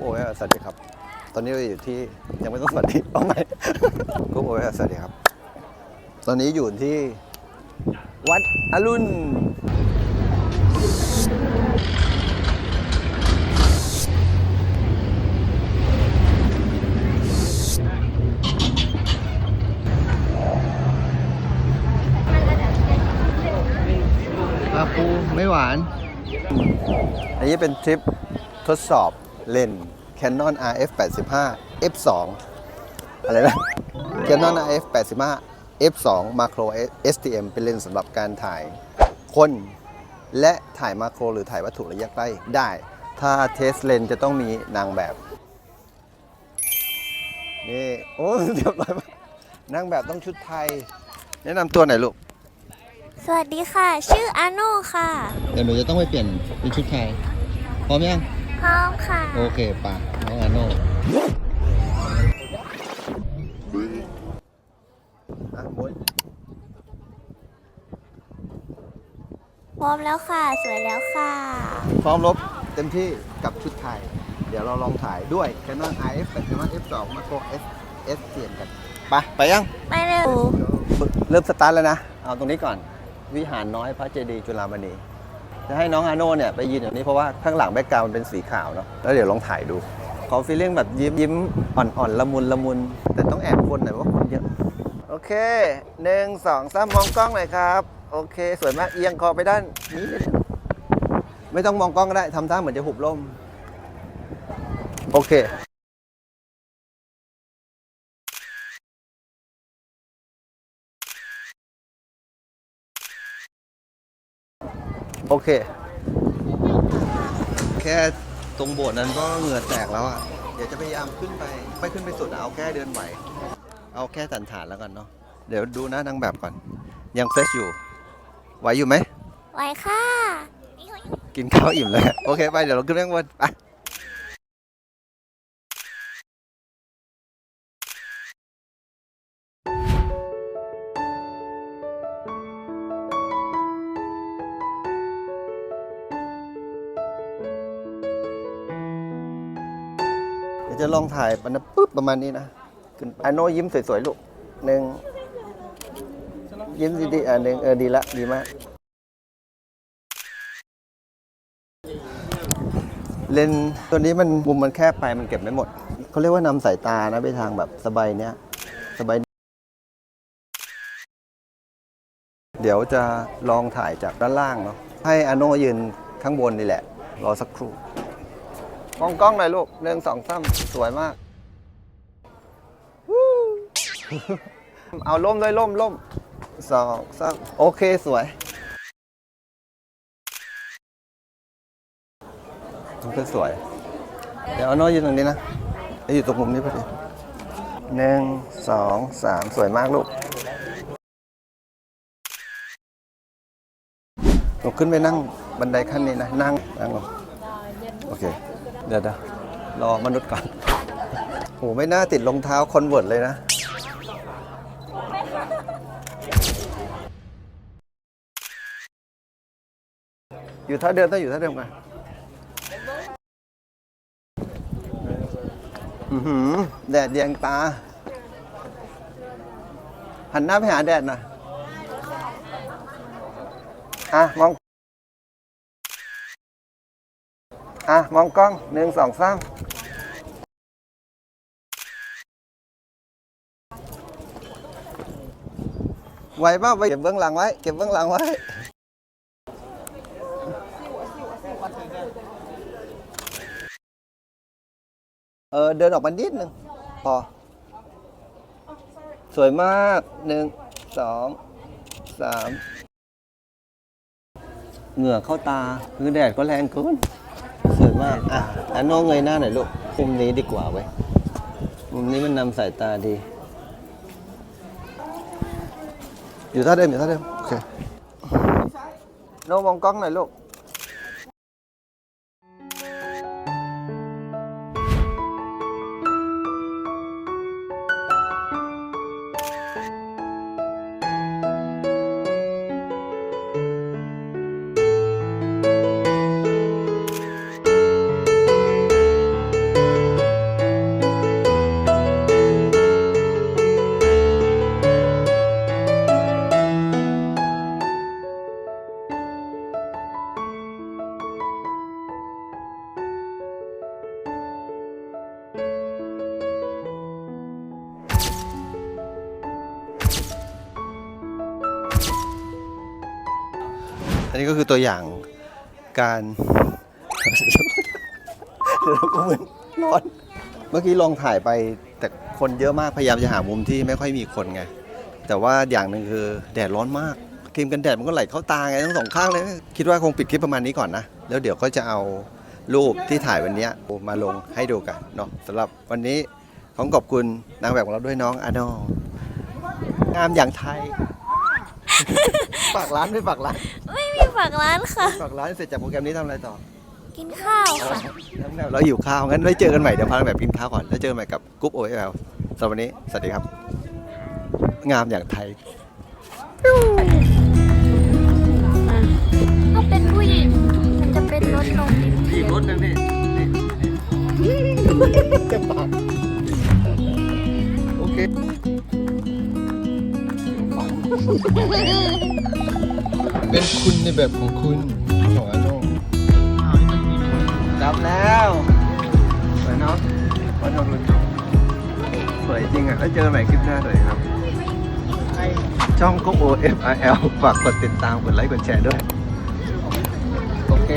โอเอสวัสดีครับ ตอนนี้เราอยู่ที่ยังไม่ต้องสวัสดีเอาไหมกรุ๊ปโอเอสวัสดีครับ ตอนนี้อยู่ที่วัดอรุณปลาปูไม่หวาน อันนี้เป็นทริปทดสอบ เลนส์ Canon RF 85 f 2อะไรนะ Canon RF 85 f 2 Macro STM เป็นเลนส์สำหรับการถ่ายคนและถ่ายมาโครหรือถ่ายวัตถุระยะใกล้ได้ ถ้าเทสเลนส์จะต้องมีนางแบบ นี่ โอ้เรียบร้อยมากนางแบบต้องชุดไทย แนะนำตัวหน่อยลูก สวัสดีค่ะ ชื่ออาโน่ค่ะ เดี๋ยวหนูจะต้องไปเปลี่ยนเป็นชุดไทย พร้อมยัง พร้อมค่ะ โอเคป่ะน้องอาโน่อะมุนพร้อมแล้วค่ะ สวยแล้วค่ะ พร้อมรบเต็มที่กับชุดไทย เดี๋ยวเราลองถ่ายด้วย Canon RF 85 f 2 Macro S S เสียนกันไปไปยัง ไปเร็ว เริ่มสตาร์ทแล้วนะ เอาตรงนี้ก่อน วิหารน้อยพระเจดีย์จุฬามณี จะให้น้องอาโน่เนี่ยไปยืนอย่างนี้เพราะว่าข้างหลังแบ็กกราวด์มันเป็นสีขาวเนาะแล้วเดี๋ยวลองถ่ายดูขอฟีลลิ่งแบบยิ้มยิ้มอ่อนๆละมุนละมุน แต่ต้องแอบคนหน่อยว่าคนเยอะโอเคหนึ่งสองสามมองกล้องหน่อยครับ โอเค สวยมากเอียงคอไปด้านนี้ไม่ต้องมองกล้องก็ได้ทำท่าเหมือนจะหุบล่ม โอเค โอเค แค่ตรงโบสถ์นั้นก็เหงื่อแตกแล้วอะ เดี๋ยวจะพยายามขึ้นไป ไม่ขึ้นไปสุดอะเอาแค่เดินไหว เอาแค่ฐานฐานๆแล้วกันเนาะ เดี๋ยวดูหน้านางแบบก่อน ยังเฟรชอยู่ ไหวอยู่ไหมไว้ค่ะ กินข้าวอิ่มเลย โอเค ไป เดี๋ยวเราขึ้นเรื่องบนไป จะลองถ่ายมันนะปุ๊บประมาณนี้นะขึ้นไอโนยิ้มสวยๆลูกหนึ่งยิ้มดีๆอะหนึ่งเออดีละดีมาก เลนตัวนี้มันมุมมันแคบไปมันเก็บไม่หมดเขาเรียกว่านำสายตานะไปทางแบบสบายเนี้ยสบายเดี๋ยวจะลองถ่ายจากด้านล่างเนาะให้อโนยืนข้างบนนี่แหละ รอสักครู่ มองกล้องหน่อยลูกหนึ่งสองสามสวยมาก เอาล่มด้วยล่มล่มสองสามโอเคสวยมันก็สวย เดี๋ยวเอาน้อยยืนตรงนี้นะอยู่ตรงมุมนี้พอดีหนึ่งสองสามสวยมากลูกหนูขึ้นไปนั่งบันไดขั้นนี้นะ นั่งนั่งลงโอเค เดี๋ยวเดี๋ยวรอมนุษย์ก่อนโหไม่น่าติดรองเท้าคอนเวิร์ตเลยนะอยู่ท่าเดิมต้องอยู่ท่าเดิมกันอือหือแดดแยงตา หันหน้าไปหาแดดหน่อยอะ มอง อะ มองกล้องหนึ่งสองสามไหวป่ะไปเก็บเบื้องหลังไว้ เก็บเบื้องหลังไว้ เออ เดินออกมานิดนึงพอ สวยมากหนึ่งสองสามเหงื่อเข้าตา คือแดดก็แรงเกิน มาก อะอันน้เงยหน้าหน่อยลูกมุมนี้ดีกว่าเว้ยมุมนี้มันนำสายตาดี อยู่ท่าเดิมอยู่ท่าเดิมโอเค โน้มองกล้องหน่อยลูก นี้ก็คือตัวอย่างการเดี๋ยวกูมึนร้อน เมื่อกี้ลองถ่ายไปแต่คนเยอะมากพยายามจะหามุมที่ไม่ค่อยมีคนไง แต่ว่าอย่างหนึ่งคือแดดร้อนมากครีมกันแดดมันก็ไหลเข้าตาไงทั้งสองข้างเลย คิดว่าคงปิดคลิปประมาณนี้ก่อนนะ แล้วเดี๋ยวก็จะเอารูปที่ถ่ายวันนี้มาลงให้ดูกันเนาะสำหรับวันนี้ขอขอบคุณนางแบบของเราด้วยน้องอาโนงามอย่างไทย ฝากร้านด้วยฝากร้านไม่มีฝากร้านค่ะ ฝากร้านเสร็จจากโปรแกรมนี้ทำอะไรต่อกินข้าวค่ะนางแบบเราอยู่ข้าวงั้นไว้เจอกันใหม่เดี๋ยวพานางแบบกินข้าวก่อนแล้วเจอกันใหม่กับกรุ๊ปโอเอลสำหรับวันนี้สวัสดีครับ งามอย่างไทย เป็นคุณในแบบของคุณของอาโน่จับแล้วสวยเนาะวันนนท์สวยจริงอะ แล้วเจอกันใหม่คลิปหน้าเลยครับ ช่องก็ O F I L ฝากกดติดตาม กดไลค์ กดแชร์ด้วย โอเค